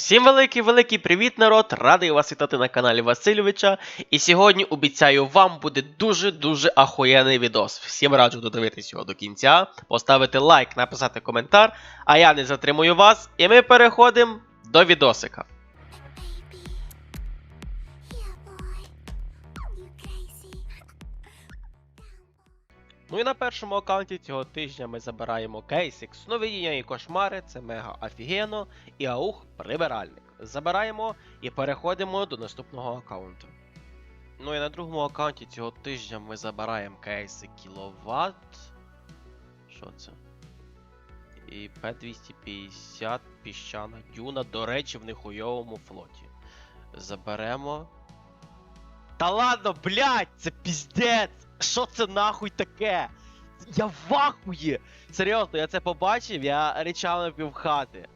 Всім великий великий привіт, народ! Радий вас вітати на каналі Васильовича. І сьогодні обіцяю, вам буде дуже-дуже ахуєнний відос. Всім раджу додивитись його до кінця, поставити лайк, написати коментар. А я не затримую вас, і ми переходимо до відосика. Ну і на першому аккаунті цього тижня ми забираємо кейсик Сновидіння і кошмари, це мега офігенно, і аух прибиральник. Забираємо і переходимо до наступного аккаунту. Ну і на другому аккаунті цього тижня ми забираємо кейси кіловат. Що це? І П250 піщана дюна, до речі, в нехуйовому флоті. Заберемо. Та ладно, блядь, це піздець! Що це нахуй таке? Я в ахуї! Серйозно, я це побачив, я речав на півхати.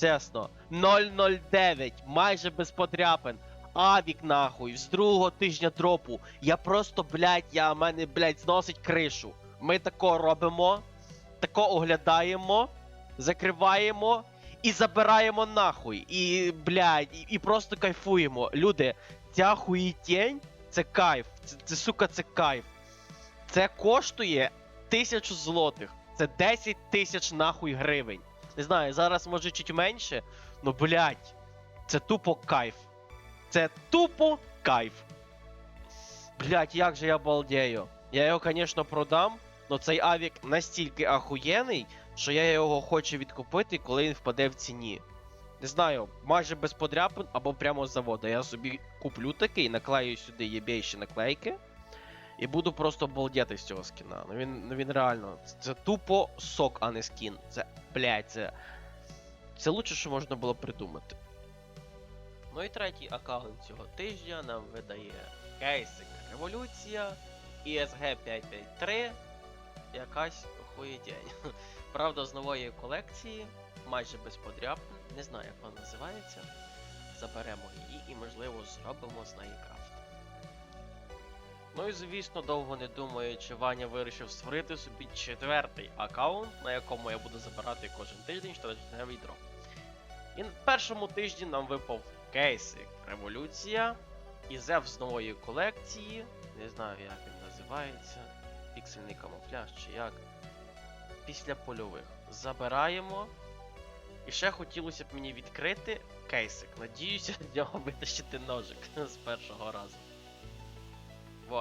Чесно. 009, майже без подряпин. Авік нахуй, з другого тижня дропу. Я просто, блядь, я мене, блядь, зносить кришу. Ми тако робимо, тако оглядаємо, закриваємо і забираємо нахуй. І, блядь, і, і просто кайфуємо. Люди, ця хуїтень це кайф. Це, це сука, це кайф. Це коштує тисячу злотих. Це 10 тисяч нахуй гривень. Не знаю, зараз може чуть менше, ну блядь, це тупо кайф. Це тупо кайф. Блядь, як же я балдею. Я його, звісно, продам, але цей авік настільки ахуєнний, що я його хочу відкупити, коли він впаде в ціні. Не знаю, майже без подряпин або прямо з заводу. Я собі куплю такий, наклею сюди єбейші наклейки. І буду просто балдіти з цього скіна. Ну він, ну він реально. Це, тупо сок, а не скін. Це, блядь, це. Це лучше, що можна було придумати. Ну і третій аккаунт цього тижня нам видає кейсик Революція, ESG 553. Якась хуєдень. Правда, з нової колекції, майже без подряпин. Не знаю, як вона називається. Заберемо її і, можливо, зробимо з неї крафт. Ну і звісно, довго не думаючи, Ваня вирішив створити собі четвертий аккаунт, на якому я буду забирати кожен тиждень щотижневий дроп. І на першому тижні нам випав кейсик Революція і Зев з нової колекції. Не знаю, як він називається. Піксельний камуфляж чи як. Після польових. Забираємо. І ще хотілося б мені відкрити кейсик. Надіюся, з нього витащити ножик з першого разу.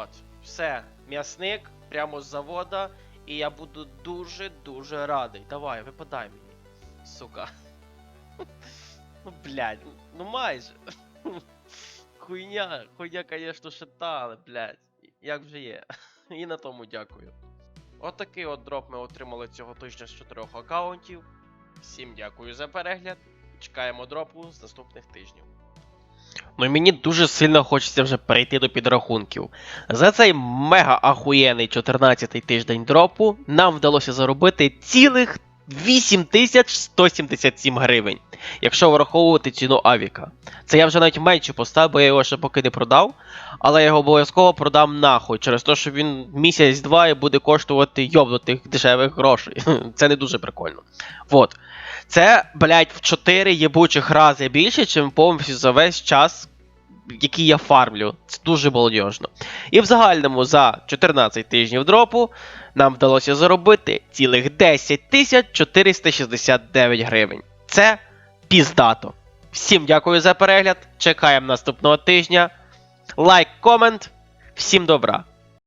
Вот, все, м'ясник прямо з завода, і я буду дуже-дуже радий. Давай, випадай мені. Сука. Ну, блядь, ну майже. Хуйня, хуйня, конечно, ще та, але, блядь, як вже є. І на тому дякую. Отакий от дроп ми отримали цього тижня з чотирьох аккаунтів. Всім дякую за перегляд. Чекаємо дропу з наступних тижнів. Ну мені дуже сильно хочеться вже перейти до підрахунків. За цей мега ахуєнний 14-й тиждень дропу нам вдалося заробити цілих 8177 гривень, якщо враховувати ціну Авіка. Це я вже навіть менше поставив, бо я його ще поки не продав, але я його обов'язково продам нахуй, через те, що він місяць-два і буде коштувати йобнутих дешевих грошей. Це не дуже прикольно. Вот. Це, блядь, в 4 єбучих рази більше, чим повністю за весь час, який я фармлю. Це дуже балдежно. І в загальному за 14 тижнів дропу нам вдалося заробити цілих 10 тисяч 469 гривень. Це піздато. Всім дякую за перегляд. Чекаємо наступного тижня. Лайк, комент. Всім добра.